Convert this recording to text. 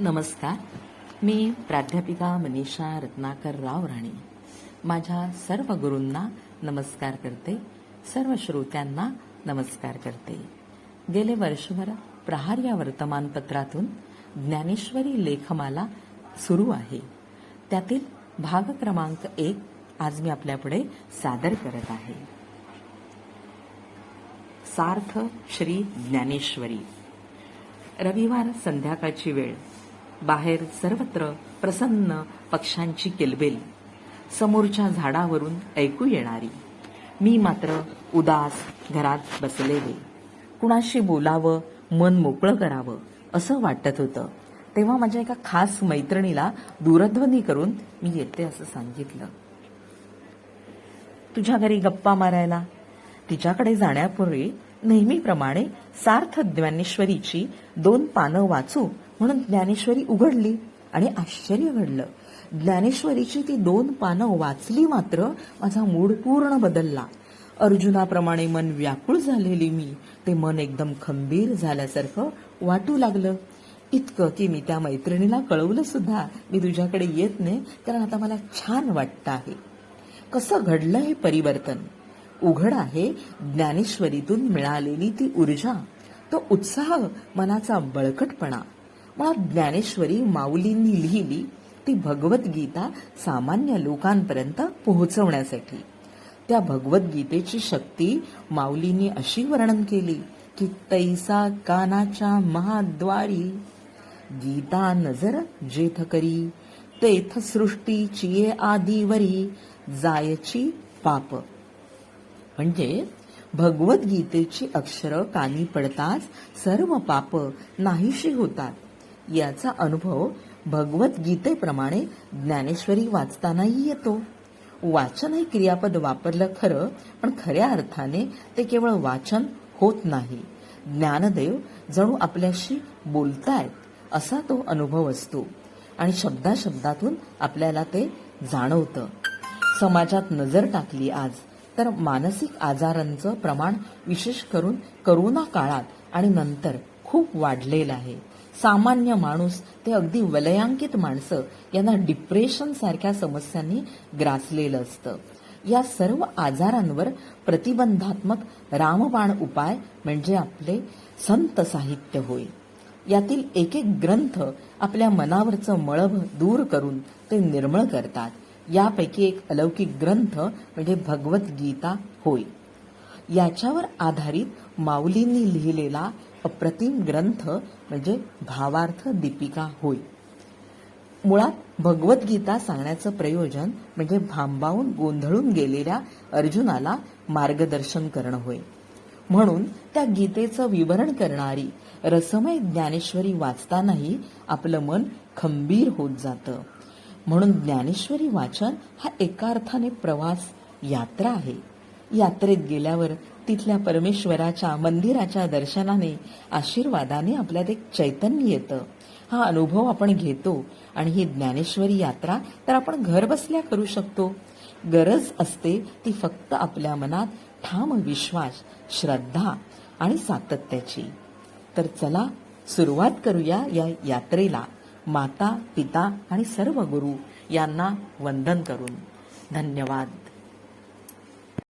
नमस्कार. मी प्राध्यापिका मनीषा रत्नाकर राव राणे. माझ्या सर्व गुरूंना नमस्कार करते. सर्व श्रोत्यांना नमस्कार करते. गेले वर्षभर प्रहार या वर्तमानपत्रातून ज्ञानेश्वरी लेखमाला सुरू आहे. त्यातील भाग क्रमांक एक आज मी आपल्यापुढे सादर करत आहे. सार्थ श्री ज्ञानेश्वरी. रविवार संध्याकाळची वेळ. बाहेर सर्वत्र प्रसन्न पक्ष्यांची किलबिल. समोरच्या झाडावरून ऐकू येणारी. मी मात्र उदास घरात बसलेले. कुणाशी बोलावं मन मोकळं करावं असं वाटत होतं. तेव्हा माझ्या एका खास मैत्रिणीला दूरध्वनी करून मी येते असं सांगितलं. तुझ्या घरी गप्पा मारायला? तिच्याकडे जाण्यापूर्वी नेहमीप्रमाणे सार्थ ज्ञानेश्वरीची दोन पानं वाचू म्हणून ज्ञानेश्वरी उघडली आणि आश्चर्य घडलं. ज्ञानेश्वरीची ती दोन पानं वाचली मात्र माझा मूड पूर्ण बदलला. अर्जुनाप्रमाणे मन व्याकुळ झालेली मी ते मन एकदम खंबीर झाल्यासारखं वाटू लागलं. इतकं की मी त्या मैत्रिणीला कळवलं सुद्धा मी तुझ्याकडे येत नाही कारण आता मला छान वाटतं आहे. कसं घडलं हे परिवर्तन? उघड आहे ज्ञानेश्वरीतून मिळालेली ती ऊर्जा तो उत्साह मनाचा बळकटपणा. मुळात ज्ञानेश्वरी माऊलींनी लिहिली ती भगवद्गीता सामान्य लोकांपर्यंत पोहोचवण्यासाठी. त्या भगवद्गीतेची शक्ती माऊलींनी अशी वर्णन केली की तैसा कानाच्या महाद्वारी. गीता नजर जेथ करी तेथ सृष्टी चिये आदिवरी जायची पाप. म्हणजे भगवद्गीतेची अक्षरं कानी पडताच सर्व पाप नाहीशी होतात. याचा अनुभव भगवद्गीतेप्रमाणे ज्ञानेश्वरी वाचतानाही येतो. वाचन हे क्रियापद वापरलं खरं पण खऱ्या अर्थाने ते केवळ वाचन होत नाही. ज्ञानदेव जणू आपल्याशी बोलतायत असा तो अनुभव असतो. आणि शब्दाशब्दातून आपल्याला ते जाणवतं. समाजात नजर टाकली आज तर मानसिक आजारांचं प्रमाण विशेष करून करोना काळात आणि नंतर खूप वाढलेलं आहे. सामान्य माणूस ते अगदी वलयांकित माणसं यांना डिप्रेशन सारख्या समस्यांनी ग्रासलेलं असतं. या सर्व आजारांवर प्रतिबंधात्मक रामबाण उपाय म्हणजे आपले संत साहित्य होय. यातील एक एक ग्रंथ आपल्या मनावरचं मळभ दूर करून ते निर्मळ करतात. यापैकी एक अलौकिक ग्रंथ म्हणजे भगवद्गीता होय. याच्यावर आधारित माऊलींनी लिहिलेला अप्रतिम ग्रंथ म्हणजे भावार्थ दीपिका होय. मुळात भगवद्गीता सांगण्याचं प्रयोजन म्हणजे भांबावून गोंधळून गेलेल्या अर्जुनाला मार्गदर्शन करणं होय. म्हणून त्या गीतेचं विवरण करणारी रसमय ज्ञानेश्वरी वाचतानाही आपलं मन खंबीर होत जातं. म्हणून ज्ञानेश्वरी वाचन हा एका अर्थाने प्रवास यात्रा आहे. यात्रेत गेल्यावर तिथल्या परमेश्वराच्या मंदिराच्या दर्शनाने आशीर्वादाने आपल्यात एक चैतन्य येतं. हा अनुभव आपण घेतो आणि ही ज्ञानेश्वरी यात्रा तर आपण घर बसल्या करू शकतो. गरज असते ती फक्त आपल्या मनात ठाम विश्वास श्रद्धा आणि सातत्याची. तर चला सुरुवात करूया या यात्रेला. माता पिता आणि सर्व गुरु यांना वंदन करून. धन्यवाद.